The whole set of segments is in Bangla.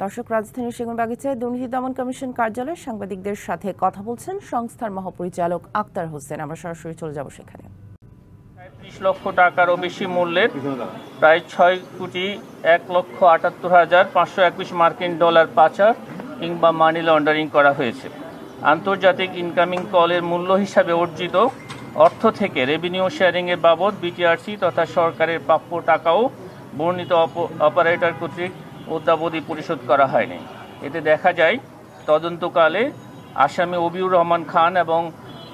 দর্শক রাজধানীর সেগুনবাগিচায় দুর্নীতি দমন কমিশন কার্যালয়ের সাংবাদিকদের সাথে কথা বলছেন সংস্থার মহাপরিচালক আক্তার হোসেন। আমরা সরাসরি চলে যাব সেখানে। ত্রিশ লক্ষ টাকারও বেশি মূল্যের, প্রায় ছয় কোটি এক লক্ষ আটাত্তর হাজার পাঁচশো একুশ মার্কিন ডলার পাচার কিংবা মানি লন্ডারিং করা হয়েছে। আন্তর্জাতিক ইনকামিং কলের মূল্য হিসাবে অর্জিত অর্থ থেকে রেভিনিউ শেয়ারিংয়ের বাবদ বিটিআরসি তথা সরকারের প্রাপ্য টাকাও বর্ণিত অপ- অপারেটর কর্তৃক অদ্যাবধি পরিশোধ করা হয়নি। এতে দেখা যায় তদন্তকালে আসামি অবিউর রহমান খান এবং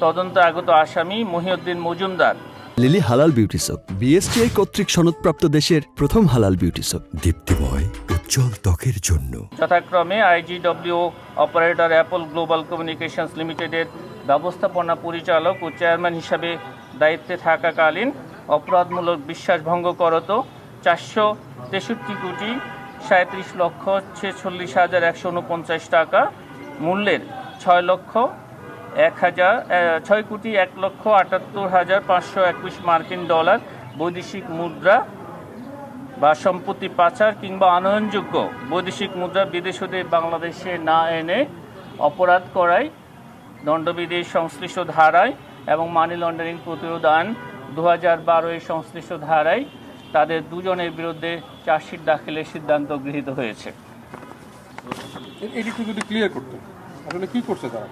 তদন্ত আগত আসামি Mohiuddin Majumdar. Lily halal beauty soap BSTI কর্তৃক সনদপ্রাপ্ত দেশের প্রথম হালাল বিউটি সোপ। দীপ্তিময় উজ্জ্বল ত্বকের জন্য। যথাক্রমে IGW operator Apple Global Communications লিমিটেডের ব্যবস্থাপনা পরিচালক ও চেয়ারম্যান হিসাবে দায়িত্বে থাকাকালীন অপরাধমূলক বিশ্বাসভঙ্গ করত চারশো তেষট্টি কোটি সাঁত্রিশ লক্ষ ছেচল্লিশ হাজার একশো উনপঞ্চাশ টাকা। মূল্যের ছয় লক্ষ এক হাজার ছয় কোটি এক লক্ষ আটাত্তর হাজার পাঁচশো একুশ মার্কিন ডলার বৈদেশিক মুদ্রা বা সম্পত্তি পাচার কিংবা আনয়নযোগ্য বৈদেশিক মুদ্রা বিদেশ হতে বাংলাদেশে না এনে অপরাধ করায় দণ্ডবিধির সংশ্লিষ্ট ধারায় এবং মানি লন্ডারিং প্রতিরোধ আইন দু হাজার বারো এই সংশ্লিষ্ট ধারায় তাদের দুজনের বিরুদ্ধে চার্জশিট দাখিলের সিদ্ধান্ত গৃহীত হয়েছে। এটি যদি ক্লিয়ার করতেন। আসলে কি করছে তারা?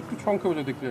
একটু সংক্ষেপে যদি